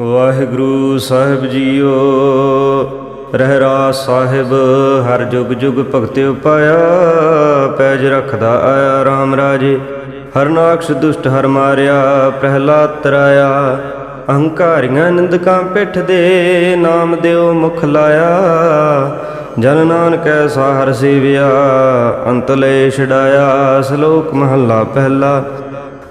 ਵਾਹਿਗੁਰੂ ਸਾਹਿਬ JIO, Rehras ਸਾਹਿਬ, ਹਰ ਜੁਗ ਜੁਗ ਭਗਤਿ ਪਾਇਆ ਪੈਜ ਰਖਦਾ ਆਇਆ RAM ਰਾਜੇ। ਹਰਨਾਕਸ਼ ਦੁਸ਼ਟ ਹਰ ਮਾਰਿਆ, ਪ੍ਰਹਿਲਾਦ ਤਰਾਇਆ। ਅਹੰਕਾਰੀਆਂ ਨਿੰਦਕਾਂ ਪਿੱਠ ਦੇ ਨਾਮ ਦਿਓ ਮੁਖ ਲਾਇਆ। ਜਨ ਨਾਨਕ ਨਾਨਕੈ ਸਾਹਰ ਸੇਵਿਆ, ਅੰਤ ਲੈ ਛਡਾਇਆ। ਸ਼ਲੋਕ ਮਹੱਲਾ ਪਹਿਲਾ।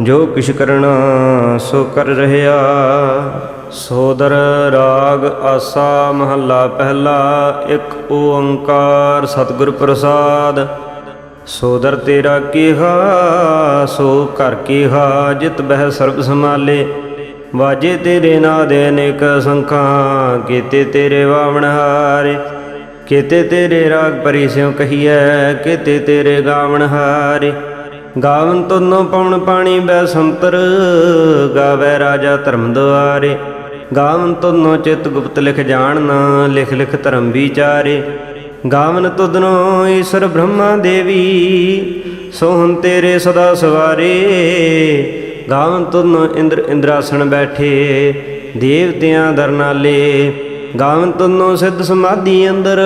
ਜੋ ਕਿਛ ਕਰਣਾ ਸੋ ਕਰ ਰਹਿਆ। ਸੋਦਰ ਰਾਗ ਆਸਾ ਮਹੱਲਾ ਪਹਿਲਾ, ਇੱਕ ਓੰਕਾਰ ਸਤਿਗੁਰ ਪ੍ਰਸਾਦ। ਸੋਦਰ ਤੇਰਾ ਕੀਹਾ, ਸੋ ਘਰ ਕੀਹਾ, ਜਿਤ ਬਹਿ ਸਰਬ ਸਮਾਲੇ ਵਾਜੇ ਤੇਰੇ ਨਾਦੇ ਅਨੇਕ ਸੰਖਾਂ, ਕੀਤੇ ਤੇਰੇ ਵਾਵਣ ਹਾਰੇ। ਕੀਤੇ ਤੇਰੇ ਰਾਗ ਪਰੀ ਸਿਉ ਕਹੀਐ, ਕੀਤੇ ਤੇਰੇ ਗਾਵਣ ਹਾਰੇ। ਗਾਵਨ ਤੁਨੋ ਪਵਨ ਪਾਣੀ ਬੈ ਸੰਤਰ, ਗਾਵੇ ਰਾਜਾ ਧਰਮ ਦੁਆਰੇ ਗਾਵਨ ਤੁਨੋ ਚਿਤ ਗੁਪਤ ਲਿਖ ਜਾਣਨਾ, ਲਿਖ ਲਿਖ ਧਰਮ ਵਿਚਾਰੇ। ਗਾਵਨ ਤੁਦਨੋ ਈਸ਼ਰ ਬ੍ਰਹਮਾ ਦੇਵੀ, ਸੋਹਣ ਤੇਰੇ ਸਦਾ ਸਵਾਰੇ। ਗਾਵਨ ਤੁਧਨੋ ਇੰਦਰ ਇੰਦਰਾਸਣ ਬੈਠੇ, ਦੇਵਤਿਆਂ ਦਰਨਾਲੇ ਗਾਵਨ ਤੁਨੋ ਸਿੱਧ ਸਮਾਧੀ ਅੰਦਰ,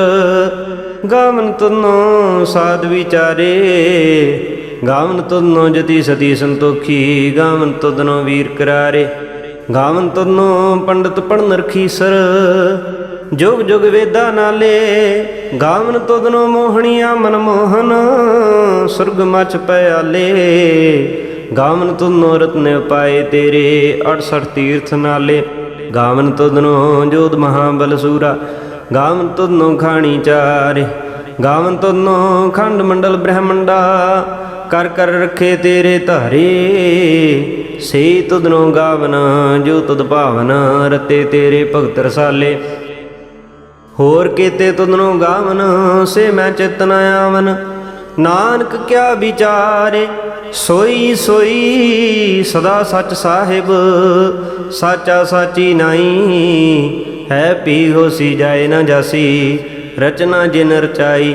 ਗਾਵਨ ਤੁਨੋ ਸਾਧ ਵਿਚਾਰੇ। ਗਾਵਨ ਤੁਧਨੋ ਜਤੀ ਸਤੀ ਸੰਤੋਖੀ, ਗਾਵਨ ਤੁਧਨੋ ਵੀਰ ਕਰਾਰੇ। ਗਾਵਨ ਤੁਧਨੋ ਪੰਡਤ ਪੜਨ ਰਖੀਸਰ ਜੁਗ ਜੁਗ ਵੇਦਾ ਨਾਲੇ। ਗਾਵਨ ਤੁਧਨੋ ਮੋਹਣੀਆਂ ਮਨ ਮੋਹਨ, ਸੁਰਗ ਮਚ ਪਿਆਲੇ ਗਾਵਨ ਤੁਧਨੋ ਰਤਨ ਉਪਾਏ ਤੇਰੇ 68 ਤੀਰਥ ਨਾਲੇ। ਗਾਵਨ ਤੁਧਨੋ ਜੋਧ ਮਹਾਬਲ ਸੂਰਾ, ਗਾਵਨ ਤੁਧਨੋ ਖਾਣੀ ਚਾਰੇ। ਗਾਵਨ ਤੁਧਨੋ ਖੰਡ ਮੰਡਲ ਬ੍ਰਹਮੰਡਾ ਕਰ ਕਰ ਰੱਖੇ ਤੇਰੇ ਧਾਰੇ ਸੇ ਤੁਧਨੋ ਗਾਵਨ, ਜੋ ਤੁਧ ਭਾਵਨ, ਰਤੇ ਤੇਰੇ ਭਗਤ ਰਸਾਲੇ। ਹੋਰ ਕੀਤੇ ਤੁਧਨੋ ਗਾਵਨ, ਸੇ ਮੈਂ ਚਿਤ ਨ ਆਵਨ। ਨਾਨਕ ਕਿਆ ਵਿਚਾਰੇ, ਸੋਈ ਸੋਈ ਸਦਾ ਸੱਚ ਸਾਹਿਬ, ਸਾਚਾ ਸਾਚੀ ਨਾਈ। ਹੈ ਪੀ ਹੋਸੀ ਜਾਏ ਨਾ ਜਾਸੀ, ਰਚਨਾ ਜਿਨ ਰਚਾਈ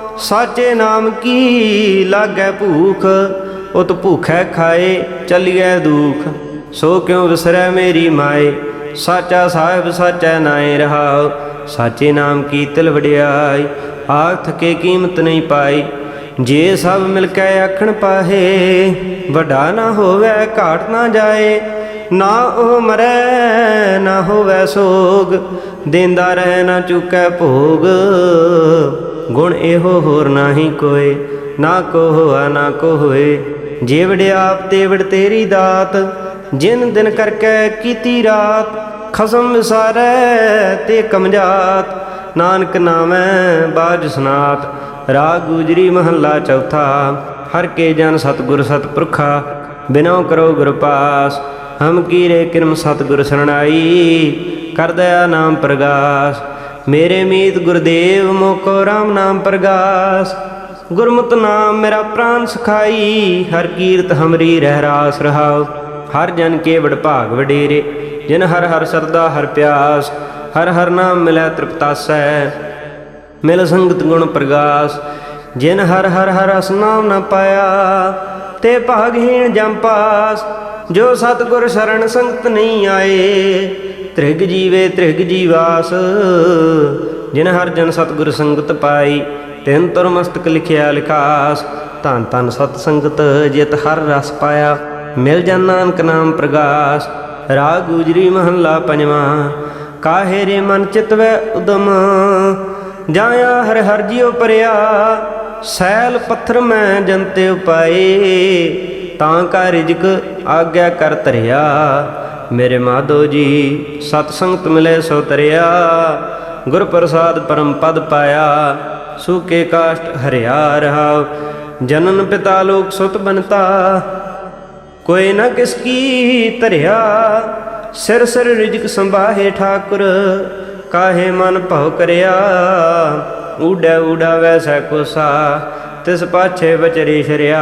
ਸਾਚੇ ਨਾਮ ਕੀ ਲਾਗੈ ਭੂਖ? ਉਤ ਭੂਖੈ ਖਾਏ, ਚਲੀਐ ਦੁਖ। ਸੋ ਕਿਉ ਵਿਸਰੈ ਮੇਰੀ ਮਾਏ? ਸਾਚਾ ਸਾਹਿਬ ਸਾਚੈ ਨਾਏ ਰਹਾਉ। ਸਾਚੇ ਨਾਮ ਕੀ ਤਿਲ ਵਡਿਆਈ? ਆਖ ਥਕੇ ਕੀਮਤ ਨਹੀਂ ਪਾਈ। ਜੇ ਸਭ ਮਿਲ ਕੇ ਆਖਣ ਪਾਹੇ, ਵੱਡਾ ਨਾ ਹੋਵੇ, ਘਾਟ ਨਾ ਜਾਏ। ਨਾ ਉਹ ਮਰੈ, ਨਾ ਹੋਵੇ ਸੋਗ, ਦੇਂਦਾ ਰਹਿ ਨਾ ਚੁਕੈ ਭੋਗ। ਗੁਣ ਇਹੋ ਹੋਰ ਨਾਹੀ ਕੋਏ, ਨਾ ਕੋ ਹੋਆ ਨਾ ਕੋ ਹੋਏ ਜੇ ਵਡਿਆਪ ਤੇ ਤੇਰੀ ਦਾਤ, ਜਿਨ ਦਿਨ ਕਰਕੇ ਕੀਤੀ ਰਾਤ। ਖਸਮ ਵਿਸਾਰੈ ਤੇ ਕਮਜਾਤ, ਨਾਨਕ ਨਾਮੈ ਬਾਜ ਸਨਾਤ। ਰਾਗ ਗੁਜਰੀ ਮਹੱਲਾ ਚੌਥਾ, ਹਰ ਕੇ ਜਨ ਸਤਗੁਰ ਸਤਪੁਰਖਾ, ਬਿਨੋ ਕਰੋ ਗੁਰ ਪਾਸ। ਹਮ ਕੀਰੇ ਕਿਰਮ ਸਤਗੁਰ ਸਰਣਾਈ, ਕਰ ਦਇਆ ਨਾਮ ਪ੍ਰਗਾਸ। ਮੇਰੇ ਮੀਤ ਗੁਰਦੇਵ, ਮੋਕੋ RAM ਨਾਮ ਪ੍ਰਗਾਸ। ਗੁਰਮਤਿ ਨਾਮ ਮੇਰਾ ਪ੍ਰਾਨ ਸਖਾਈ, ਹਰ ਕੀਰਤ ਹਮਰੀ ਰਹਿ ਰਾਸ ਰਹਾਉ। ਹਰ ਜਨ ਕੇ ਵਡ ਭਾਗ ਵਡੇਰੇ, ਜਿਨ ਹਰ ਹਰ ਸਰਦਾ ਹਰ ਪਿਆਸ। ਹਰ ਹਰ ਨਾਮ ਮਿਲੈ ਤ੍ਰਿਪਤਾਸੈ, ਮਿਲ ਸੰਗਤ ਗੁਣ ਪ੍ਰਗਾਸ। ਜਿਨ ਹਰ ਹਰ ਹਰ ਰਸ ਨਾਮ ਨ ਪਾਇਆ, ਤੇ ਭਾਗਹੀਣ ਜਮ ਪਾਸ। ਜੋ ਸਤਗੁਰ ਸ਼ਰਨ ਸੰਗਤ ਨਹੀਂ ਆਏ, ਤ੍ਰਿਗ ਜੀਵੇ ਤ੍ਰਿਗ ਜੀਵਾਸ। ਜਿਨ ਹਰ ਜਨ ਸਤਗੁਰ ਸੰਗਤ ਪਾਈ, ਤਿੰਨ ਤੁਰ ਮਸਤਕ ਲਿਖਿਆ ਲਿਖਾਸ। ਧੰਨ ਧੰਨ ਸਤ ਸੰਗਤ ਜਿਤ ਹਰ ਰਸ ਪਾਇਆ, ਮਿਲ ਜਨ ਨਾਨਕ ਨਾਮ ਪ੍ਰਗਾਸ। ਰਾਗ ਗੁਜਰੀ ਮਹੱਲਾ ਪੰਜਵਾਂ, ਕਾਹੇ ਰੇ ਮਨ ਚਿਤ ਵੈ ਉਦਮ? ਜਾਇਆ ਹਰ ਹਰ ਜਿਉ ਪਰਿਆ, ਸੈਲ ਪੱਥਰ ਮੈਂ ਜੰਤੇ ਉਪਾਏ। ਤਾਂ ਕਾ ਰਿਜਕ ਆਗਿਆ ਕਰ ਧਰਿਆ ਮੇਰੇ ਮਾਧੋ ਜੀ, ਸਤ ਸੰਗਤ ਮਿਲੇ ਸੋ ਤਰਿਆ। ਗੁਰ ਪ੍ਰਸਾਦ ਪਰਮ ਪਦ ਪਾਇਆ ਸੂਕੇ ਕਾਸ਼ਟ ਹਰਿਆ ਰਹਾ। ਜਨਨ ਪਿਤਾ ਲੋਕ ਸੁਤ ਬਨਤਾ ਕੋਈ ਨਾ ਕਿਸ ਕੀ ਧਰਿਆ। ਸਿਰ ਸਿਰ ਰਿਜਕ ਸੰਭਾਹੇ ਠਾਕੁਰ, ਕਾਹੇ ਮਨ ਭਉ ਕਰਿਆ। ਊੜਾ ਊੜਾ ਵੈਸੈ ਕੋਸਾ, ਤਿਸ ਪਾਛੇ ਬਚਰੀ ਸ਼ਰਿਆ।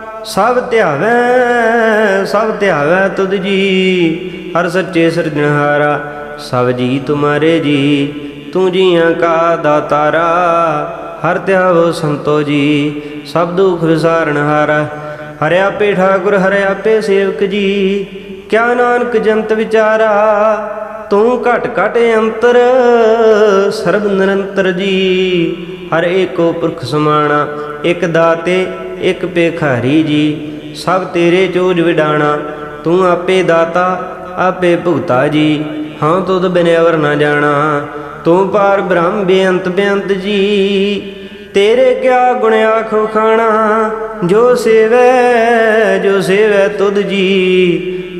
ਸਭ ਧਿਆਵੈ ਸਭ ਧਿਆਵੈ ਤੁਧ ਜੀ। ਹਰ ਸੱਚੇ ਸਿਰਜਣਹਾਰਾ, ਸਭ ਜੀ ਤੁਮਾਰੇ ਜੀ। ਤੂੰ ਜੀਆਂ ਕਾ ਦਾਤਾਰਾ, ਹਰ ਧਿਆਵੋ ਸੰਤੋ ਜੀ। ਸਭ ਦੁਖ ਵਿਸਾਰਨ ਹਾਰਾ ਹਰਿ ਆਪੇ ਠਾਕੁਰ, ਹਰਿ ਆਪੇ ਸੇਵਕ ਜੀ। ਕਿਆ ਨਾਨਕ ਜੰਤ ਵਿਚਾਰਾ, ਤੂੰ ਘਟ ਘਟ ਅੰਤਰ, ਸਰਬ ਨਿਰੰਤਰ ਜੀ। ਹਰ ਏਕੋ ਪੁਰਖ ਸਮਾਣਾ, ਇੱਕ ਦਾਤੇ ਇੱਕ ਭੇਖਾਰੀ ਜੀ, ਸਭ ਤੇਰੇ ਚੋਜ ਵਿਡਾਣਾ, ਤੂੰ ਆਪੇ ਦਾਤਾ, ਆਪੇ ਭੁਗਤਾ ਜੀ। ਹਾਂ, ਤੁਧ ਬਿਨ ਨਾ ਜਾਣਾ, ਤੂੰ ਪਾਰ ਬ੍ਰਹਮ ਬੇਅੰਤ ਬੇਅੰਤ ਜੀ। ਤੇਰੇ ਕਿਆ ਗੁਣ ਆਖੋ ਖਾਣਾ, ਜੋ ਸੇਵੈ ਜੋ ਸੇਵੈ ਤੁਧ ਜੀ।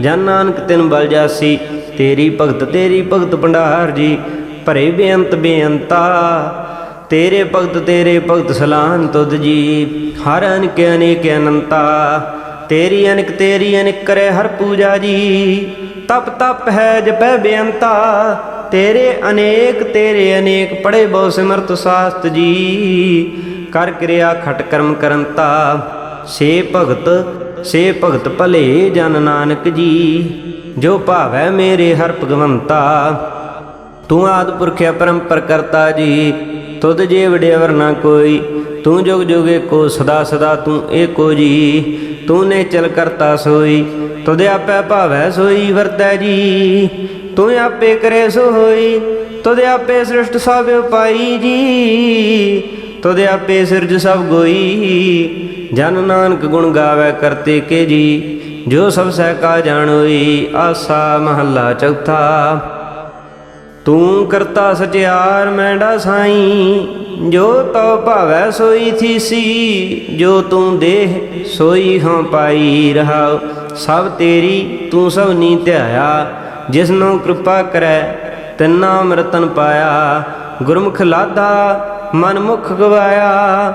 ਜਨ ਨਾਨਕ ਤਿਨ ਬਲ ਜਾਸੀ, ਤੇਰੀ ਭਗਤ ਤੇਰੀ ਭਗਤ ਭੰਡਾਰ ਜੀ, ਭਰੇ ਬੇਅੰਤ ਬੇਅੰਤਾ। ਤੇਰੇ ਭਗਤ ਤੇਰੇ ਭਗਤ ਸਲਾਨ ਤੁਧ ਜੀ, ਹਰ ਅਨਿਕ ਅਨੇਕ ਅਨੰਤਾ। ਤੇਰੀ ਅਨਕ ਤੇਰੀ ਅਨਕ ਕਰੇ ਹਰ ਪੂਜਾ ਜੀ, ਤਪ ਤਪ ਹੈ ਜਪੈ ਬੇਅੰਤਾ। ਤੇਰੇ ਅਨੇਕ ਤੇਰੇ ਅਨੇਕ ਪੜੇ ਬਹੁ ਸਿਮਰਤ ਸਾਸਤ ਜੀ, ਕਰ ਕਿਰਿਆ ਖਟ ਕਰਮ ਕਰੰਤਾ। ਸੇ ਭਗਤ ਸੇ ਭਗਤ ਭਲੇ ਜਨ ਨਾਨਕ ਜੀ, ਜੋ ਭਾਵੈ ਮੇਰੇ ਹਰ ਭਗਵੰਤਾ। ਤੂੰ ਆਦ ਪੁਰਖਿਆ ਪਰੰਪਰ ਕਰਤਾ ਜੀ, ਤੁਧ ਜੇ ਵਡਿਆਵਰ ਨਾ ਕੋਈ, ਤੂੰ ਜੁਗ ਜੁਗੇ ਕੋ ਸਦਾ ਸਦਾ ਤੂੰ ਏਕੋ ਜੀ। ਤੂੰ ਨੇ ਚਲ ਕਰਤਾ ਸੋਈ, ਤੁਧ ਆਪੇ ਭਾਵੈ ਸੋਈ ਵਰਤੈ ਜੀ। ਤੂੰ ਆਪੇ ਕਰੇ ਸੋ ਹੋਈ, ਤੁਧ ਆਪੇ ਸ੍ਰਿਸ਼ਟ ਸਭ ਪਾਈ ਜੀ। ਤੁਧ ਆਪੇ ਸਿਰਜ ਸਭ ਗੋਈ ਜਨ ਨਾਨਕ ਗੁਣ ਗਾਵੇ ਕਰਤੇ ਕੇ ਜੀ, ਜੋ ਸਭ ਸਹਿ ਕਾ ਜਾਣੋਈ ਆਸਾ ਮਹੱਲਾ ਚੌਥਾ। ਤੂੰ ਕਰਤਾ ਸਚਿਆਰ ਮੈਂਡਾ ਸਾਈ, ਜੋ ਤਉ ਭਾਵੈ ਸੋਈ ਥੀਸੀ, ਜੋ ਤੂੰ ਦੇਹ ਸੋਈ ਹਾਂ ਪਾਈ ਰਹਾ ਸਭ ਤੇਰੀ ਤੂੰ ਸਭ ਨੀ ਧਿਆਇਆ, ਜਿਸ ਨੂੰ ਕਿਰਪਾ ਕਰੈ, ਤਿੰਨਾ ਅੰਮ੍ਰਿਤਨ ਪਾਇਆ। ਗੁਰਮੁਖ ਲਾਦਾ ਮਨ ਮੁਖ ਗਵਾਇਆ।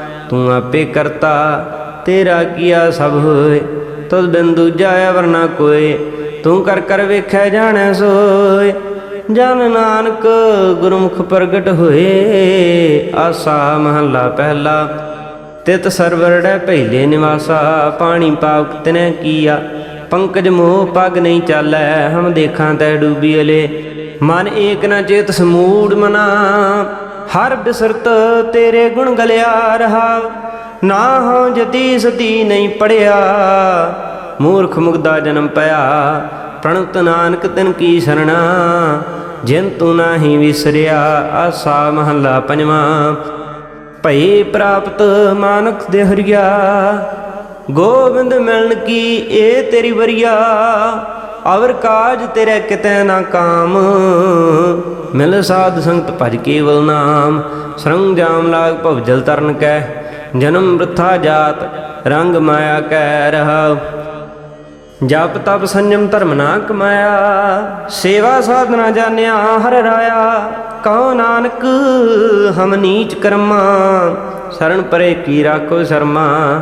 ਤੂੰ ਆਪੇ ਕਰਤਾ, ਤੇਰਾ ਕੀਆ ਸਭ ਹੋਏ ਤਦ ਬਿਨ ਦੂਜਾ ਵਰਨਾ ਕੋਏ, ਤੂੰ ਕਰ ਕਰ ਵੇਖੈ ਜਾਣੈ ਸੋਏ। ਜਨ ਨਾਨਕ ਗੁਰਮੁਖ ਪ੍ਰਗਟ ਹੋਏ, ਆਸਾ ਮਹੱਲਾ ਪਹਿਲਾ, ਤਿਤ ਸਰਵਰੜੈ ਪਹਿਲੇ ਨਿਵਾਸਾ, ਪਾਣੀ ਪਾਵਕ ਤਨੈ ਕੀਆ, ਪੰਕਜ ਮੋਹ ਪਗ ਨਹੀਂ ਚਾਲੈ, ਹਮ ਦੇਖਾਂ ਤੈ ਡੂਬੀ ਅਲੇ। ਮਨ ਏਕ ਨਾ ਚੇਤ ਸਮੂੜ ਮਨਾ ਹਰ ਬਿਸਰਤ ਤੇਰੇ ਗੁਣ ਗਲਿਆ ਰਹਾ। ਨਾ ਹਉ ਜਤੀ ਸਤੀ ਨਹੀਂ ਪੜਿਆ। ਮੂਰਖ ਮੁਗਦਾ ਜਨਮ ਪਿਆ। ਪ੍ਰਣਤ ਨਾਨਕ ਤਿਨ ਕੀ ਸਰਣਾ। ਜਿਨ ਤੂੰ ਨਾਹੀ ਵਿਸਰਿਆ, ਆਸਾ ਮਹੱਲਾ ਪੰਜਵਾਂ। ਭਈ ਪ੍ਰਾਪਤ ਮਾਨਕ ਦੇ ਹਰੀਆ। ਗੋਬਿੰਦ ਮਿਲਣ ਕੀ ਏ ਤੇਰੀ ਵਰਿਆ। ਅਵਰ ਕਾਜ ਤੇਰੇ ਕਿਤੈ ਨਾ ਕਾਮ। ਮਿਲ ਸਾਧ ਸੰਗਤ ਭਜ ਕੇਵਲ ਨਾਮ। ਸਰੰਗ ਜਾਮ ਲਾਗ ਭਵ ਜਲ ਤਰਨ ਕੈ। ਜਨਮ ਬ੍ਰਥਾ ਜਾਤ, ਰੰਗ ਮਾਇਆ ਕੈ ਰਹਾ। ਜਪ ਤਪ ਸੰਜਮ ਧਰਮ ਨਾ ਕਮਾਇਆ ਸੇਵਾ ਸਾਧਨਾ ਜਾਣਿਆ ਹਰ ਰਾਇਆ। ਕਹੋ ਨਾਨਕ, ਹਮ ਨੀਚ ਕਰਮਾ। ਸ਼ਰਨ ਪਰੇ ਕੀ ਰਾਖੋ ਸ਼ਰਮਾ।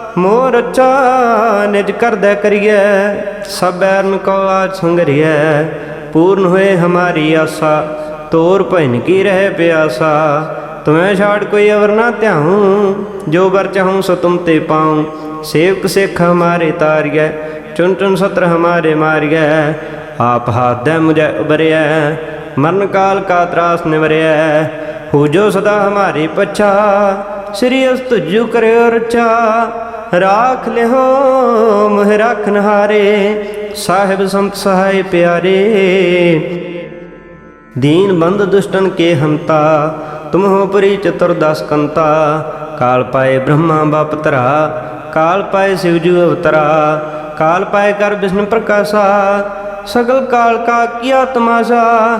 ਮੋਰ ਅੱਛਾ ਨਿਜ ਕਰਦੈ ਕਰੀਐ ਸਭੈਰਨ ਕੋ ਆਜ ਸੰਗਰੀਐ ਪੂਰਨ ਹੋਏ ਹਮਾਰੀ ਆਸਾ ਤੋਰ ਭੈਨ ਕੀ ਰਹਿ ਪਿਆਸਾ ਤੁਮੈ ਛਾੜ ਕੋਈ ਅਵਰ ਨਾ ਧਿਆਉ ਜੋ ਵਰ ਚਾਹੂੰ ਸੋ ਤੁਮ ਤੇ ਪਾਉ ਸੇਵਕ ਸਿੱਖ ਹਮਾਰੇ ਤਾਰੀਐ ਚੁਨ ਚੁਨ ਸਤਰ ਹਮਾਰੇ ਮਾਰੀਐ ਆਪ ਹਾਦੈ ਮੁਝੈ ਉਬਰਿਐ ਮਰਨ ਕਾਲ ਕਾ ਤਰਾਸ ਨਿਵਰਿਐ ਹੋ ਜੋ ਸਦਾ ਹਮਾਰੇ ਪਛਾ ਸ੍ਰੀ ਅਸ ਤੁਜੂ ਕਰਿਓ ਰਚਾ। ਰਾਖ ਲਿਓ ਮਹਿ ਰਖਨ ਹਾਰੇ ਸਾਹਿਬ ਸੰਤ ਸਹਾਈ ਪਿਆਰੇ। ਦੀਨ ਬੰਦ ਦੁਸ਼ਟਨ ਕੇ ਹੰਤਾ। ਤੁਮਹੁ ਪਰੀ ਚਤੁਰ ਦਸ ਕੰਤਾ। ਕਾਲ ਪਾਏ ਬ੍ਰਹਮਾ ਬਾਪ ਤਰਾ ਕਾਲ ਪਾਏ ਸਿਵਜੂ ਅਵਤਰਾ। ਕਾਲ ਪਾਏ ਕਰ ਵਿਸ਼ਨ ਪ੍ਰਕਾਸ਼ਾ। ਸਗਲ ਕਾਲ ਕਾ ਕੀਆ ਤਮਾਸ਼ਾ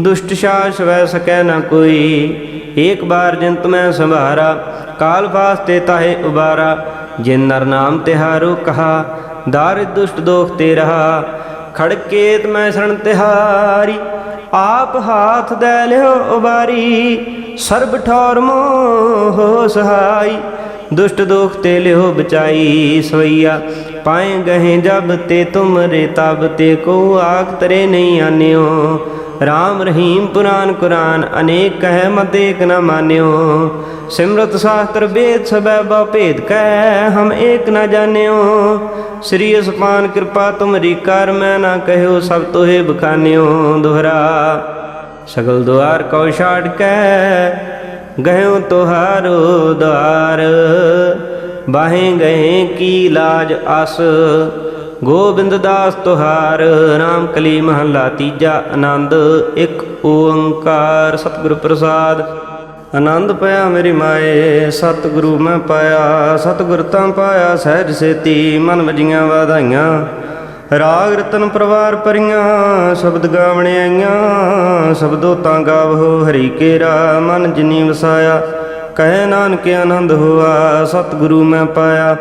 ਦੁਸ਼ਟ ਸ਼ਾਸ ਵੈ ਸਕੈ ਨ ਕੋਈ। ਏਕ ਬਾਰ ਜਿੰਤ ਮੈਂ ਸੰਭਾਰਾ, ਕਾਲ ਫਾਸਤੇ ਤਾਹੇ ਉਬਾਰਾ। ਜਿਨ ਨਰ ਨਾਮ ਤਿਹਾਰੋ ਕਹਾ ਦਾਰਿ ਦੁਸ਼ਟ ਦੋਖ ਤੇ ਰਹਾ। ਖੜਕੇਤ ਮੈਂ ਸਰਣ ਤਿਹਾਰੀ, ਆਪ ਹਾਥ ਦੇ ਲਿਓ ਉਬਾਰੀ। ਸਰਬ ਠੌਰ ਮੋਹ ਸਹਾਈ, ਦੁਸ਼ਟ ਦੋਖ ਤੇ ਲਿਓ ਬਚਾਈ। ਸਵਈਆ, ਪਾਏ ਗਏ ਜਬ ਤੇ ਤੁਮਰੇ ਤਬ ਤੇ ਕੋ ਆਖ ਤਰੇ ਨਹੀਂ ਆਨਿਓ। ਰਾਮ ਰਹੀਮ ਪੁਰਾਨ ਕੁਰਾਨ, ਅਨੇਕ ਕਹਿ ਮਤ ਏਕ ਨ ਮਾਨਿਓ। ਸਿਮਰਤ ਸ਼ਾਸਤਰ ਵੇਦ ਸਬੈ ਬਾ ਭੇਦ ਕਹਿ, ਹਮ ਏਕ ਨ ਜਾਣਿਓ। ਸ੍ਰੀ ਅਸਪਾਨ ਕਿਰਪਾ ਤੁਮਰੀ ਕਰ, ਮੈਂ ਨਾ ਕਹਿਓ ਸਭ ਤੋਹੇ ਬਖਾਨਿਓ। ਦੁਹਰਾ, ਸਗਲ ਦੁਆਰ ਕਉ ਛਾੜ ਕੇ ਗਇਓ ਤੁਹਾਰੋ ਦੁਆਰ। ਬਾਹੇ ਗਏ ਕੀ ਲਾਜ ਅਸ ਗੋਬਿੰਦ ਦਾਸ ਤੁਹਾਰ ਨਾਮ ਕਲੀ ਮਹੱਲਾ ਤੀਜਾ, ਆਨੰਦ ਇੱਕ ਓੰਕਾਰ, ਸਤਿਗੁਰ ਪ੍ਰਸਾਦ। ਆਨੰਦ ਪਿਆ ਮੇਰੀ ਮਾਏ, ਸਤਿਗੁਰੂ ਮੈਂ ਪਾਇਆ, ਸਤਿਗੁਰ ਤਾਂ ਪਾਇਆ ਸਹਿਜ ਸੇਤੀ, ਮਨ ਵਜੀਆਂ ਵਾਧਾਈਆਂ। ਰਾਗ ਰਤਨ ਪਰਵਾਰ ਪਰੀਆਂ ਸ਼ਬਦ ਗਾਵਣੇ ਆਈਆਂ। ਸ਼ਬਦੋ ਤਾਂ ਗਾਵੋ ਹਰੀ ਕੇਰਾ, ਮਨ ਜਿਨੀ ਵਸਾਇਆ। ਕਹਿ ਨਾਨਕ ਆਨੰਦ ਹੋਆ, ਸਤਿਗੁਰੂ ਮੈਂ ਪਾਇਆ।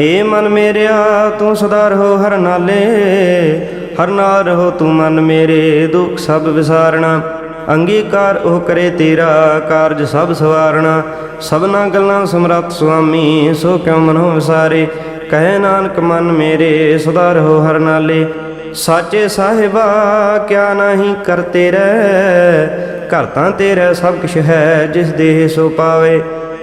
ਏ ਮਨ ਮੇਰਿਆ, ਤੂੰ ਸਦਾ ਰਹੋ ਹਰ ਨਾਲੇ, ਹਰ ਨਾਲ ਰਹੋ ਤੂੰ ਮਨ ਮੇਰੇ, ਦੁੱਖ ਸਭ ਵਿਸਾਰਣਾ। ਅੰਗੀਕਾਰ ਉਹ ਕਰੇ ਤੇਰਾ, ਕਾਰਜ ਸਭ ਸਵਾਰਣਾ। ਸਭਨਾ ਗੱਲਾਂ ਸਮਰੱਥ ਸੁਆਮੀ, ਸੋ ਕਿਉ ਮਨੋ ਵਿਸਾਰੇ? ਕਹੇ ਨਾਨਕ ਮਨ ਮੇਰੇ, ਸਦਾ ਰਹੋ ਹਰ ਨਾਲੇ। ਸਾਚੇ ਸਾਹਿਬਾ, ਕਿਆ ਨਹੀਂ ਕਰਤੇ ਰਹਿ ਘਰ ਤਾਂ ਤੇਰਾ ਸਭ ਕੁਛ ਹੈ, ਜਿਸ ਦੇਹ ਸੋ ਪਾਵੇ।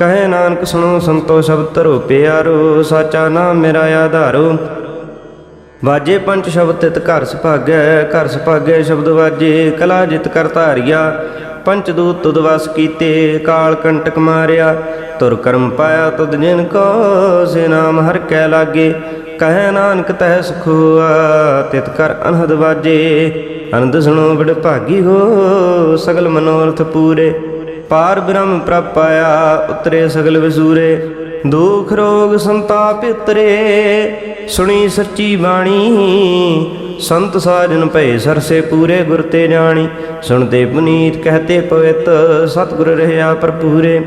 ਕਹੇ ਨਾਨਕ ਸੁਣੋ, ਸੰਤੋ ਸ਼ਬਦ ਧਰੋ ਪਿਆਰੋ, ਸਾਚਾ ਨਾਮ ਮੇਰਾ ਆਧਾਰੋ। ਵਾਜੇ ਪੰਜ ਸ਼ਬਦ ਤਿਤ ਘਰ ਸੁਭਾਗੈ ਘਰ ਸੁਭਾਗੈ ਸ਼ਬਦ ਵਾਜੇ, ਕਲਾ ਜਿਤ ਕਰ ਧਾਰਿਆ। ਪੰਚ ਦੂਤ ਤੁਧ ਵਸ ਕੀਤੇ, ਕਾਲ ਕੰਟਕ ਮਾਰਿਆ। ਤੁਰ ਕਰਮ ਪਾਇਆ ਤੁਦ ਜਿਨ ਕੋ, ਸੇ ਨਾਮ ਹਰ ਕੈ ਲਾਗੇ। ਕਹੈ ਨਾਨਕ ਤਹਿ ਸੁਖ ਤਿਤ ਕਰ ਅਨਹਦ ਵਾਜੇ। ਅਨੰਦ ਸੁਣੋ ਬੜ ਭਾਗੀ ਹੋ, ਸਗਲ ਮਨੋਰਥ ਪੂਰੇ। ਪਾਰ ਬ੍ਰਹਮ ਪ੍ਰਪਾਇਆ, ਉਤਰੇ ਸਗਲ ਵਿਸੂਰੇ, ਦੁਖ ਰੋਗ ਸੰਤਾਪ ਉਤਰੇ। ਸੁਣੀ ਸੱਚੀ ਬਾਣੀ, ਸੰਤ ਸਾਜਨ ਭਏ ਸਰਸੇ ਪੂਰੇ ਗੁਰ ਤੇ ਜਾਣੀ। ਸੁਣਦੇ ਪੁਨੀਤ ਕਹਤੇ ਪਵਿੱਤ, ਸਤਿਗੁਰ ਰਹਿਆ ਭਰਪੂਰੇ।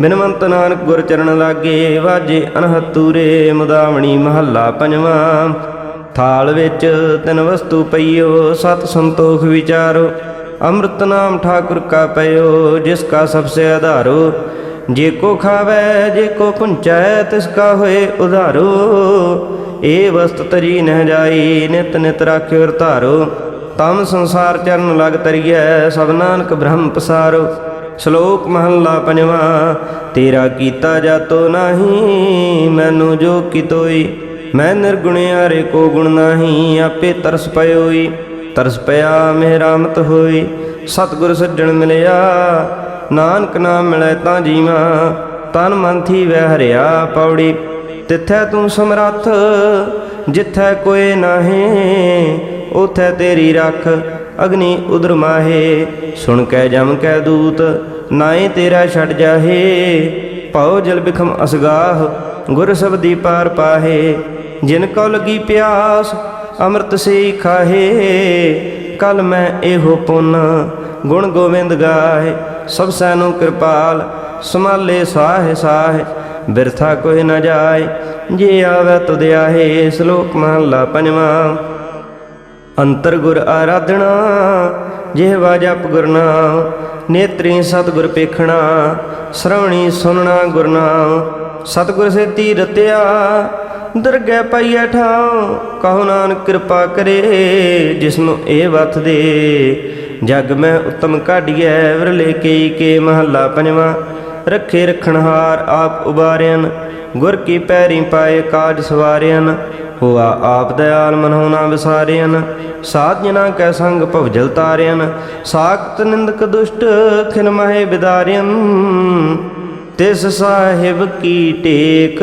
ਬਿਨਵੰਤ ਨਾਨਕ ਗੁਰ ਚਰਨ ਲਾਗੇ, ਵਾਜੇ ਅਨਹਤੂਰੇ ਮੁਦਾਵਣੀ ਮਹੱਲਾ ਪੰਜਵਾਂ, ਥਾਲ ਵਿੱਚ ਤਿੰਨ ਵਸਤੂ ਪਈਓ, ਸਤ ਸੰਤੋਖ ਵਿਚਾਰੋ। ਅੰਮ੍ਰਿਤ ਨਾਮ ਠਾਕੁਰ ਕਾ ਪਇਓ, ਜਿਸ ਕਾ ਸਭ ਸੇ ਆਧਾਰੋ। ਜੇ ਕੋ ਖਾਵੇ, ਜੇ ਕੋ ਪੁੰਚੈ, ਤਿਸ ਕਾ ਹੋਏ ਉਧਾਰੋ। ਏ ਵਸਤ ਤਰੀ ਨਹਿ ਜਾਈ, ਨਿਤ ਨਿਤ ਰਾਖਿਓ ਧਾਰੋ। ਤਮ ਸੰਸਾਰ ਚਰਨ ਲਗ ਤਰੀਐ ਸਭ ਨਾਨਕ ਬ੍ਰਹਮ ਪਸਾਰੋ। ਸ਼ਲੋਕ ਮਹੱਲਾ ਪੰਜਵਾਂ, ਤੇਰਾ ਕੀਤਾ ਜਾਤੋ ਨਾਹੀ, ਮੈਨੂੰ ਜੋ ਕਿਤੋਈ ਮੈਂ ਨਿਰਗੁਣਿਆਰੇ ਕੋ ਗੁਣ ਨਾਹੀ, ਆਪੇ ਤਰਸ ਪਇਓਈ। ਤਰਸ ਪਿਆ, ਮਿਹਰਾਮਤ ਹੋਈ, ਸਤਿਗੁਰ ਸੱਜਣ ਮਿਲਿਆ। ਨਾਨਕ ਨਾਮ ਮਿਲੈ ਤਾਂ ਜੀਵਾ, ਤਨ ਮਨ ਥੀ ਵਹਿ ਹਰਿਆ ਪੌੜੀ। ਤਿੱਥੈ ਤੂੰ ਸਮਰੱਥ, ਜਿੱਥੈ ਕੋਏ ਨਾਹੀ ਉਥੈ ਤੇਰੀ ਰੱਖ, ਅਗਨੀ ਉਦਰ ਮਾਹੇ। ਸੁਣ ਕੈ ਜਮ ਕੈ ਦੂਤ ਨਾਏ ਤੇਰਾ ਛੱਡ ਜਾਹੇ। ਭਉ ਜਲ ਬਿਖਮ ਅਸਗਾਹ, ਗੁਰ ਸਬਦੀ ਪਾਰ ਪਾਹੇ। ਜਿਨ ਕੋ ਲਗੀ ਪਿਆਸ ਅੰਮ੍ਰਿਤ ਸੇ ਖਾਹੇ ਕਲ ਮੈਂ ਇਹੋ ਪੁੰਨ, ਗੁਣ ਗੋਬਿੰਦ ਗਾਏ ਸਭ ਸੈਨੂੰ ਕਿਰਪਾਲ ਸਮਾਲੇ ਸਾਹ ਸਾਹ, ਬਿਰਥਾ ਕੋਈ ਨ ਜਾਏ, ਜੇ ਆਵੇ ਤੁਧ ਆਹੇ, ਸ਼ਲੋਕ ਮਹਲਾ ਪੰਜਵਾਂ। ਅੰਤਰ ਗੁਰ ਆਰਾਧਣਾ ਜਿਹਵਾ ਜਪ ਗੁਰ ਨੇਤਰੀ ਸਤਿਗੁਰ ਪੇਖਣਾ, ਸ਼ਰਵਣੀ ਸੁਨਣਾ ਗੁਰਨਾਮ ਸਤਿਗੁਰ ਸੇਤੀ ਰਤਿਆ ਦਰਗਹਿ ਪਾਈਐ ਠਾਉ, ਕਹੋ ਨਾਨਕ ਕਿਰਪਾ ਕਰੇ, ਜਿਸਨੂੰ ਇਹ ਵਥ ਦੇ। ਜਗ ਮੈਂ ਉਤਮ ਕਾਢੀਐ ਵਿਰਲੇ ਕਈ ਕੇ ਮਹੱਲਾ ਪੰਜਵਾਂ। ਰੱਖੇ ਰਖਣਹਾਰ ਆਪ ਉਬਾਰਿਆਨ ਗੁਰ ਕੀ ਪੈਰੀ ਪਾਏ ਕਾਜ ਸਵਾਰਿਆਨ ਹੋਆ ਆਪ ਦਇਆਲ ਮਨਹੁ ਨਾ ਵਿਸਾਰਿਆਨ ਸਾਧ ਜਨਾ ਕੈ ਸੰਗ ਭਵਜਲ ਤਾਰਿਆਨ ਸਾਖਤ ਨਿੰਦਕ ਦੁਸ਼ਟ ਖਿਨ ਮਹਿ ਬਿਦਾਰਿਆਨ ਤਿਸ ਸਾਹਿਬ ਕੀ ਟੇਕ।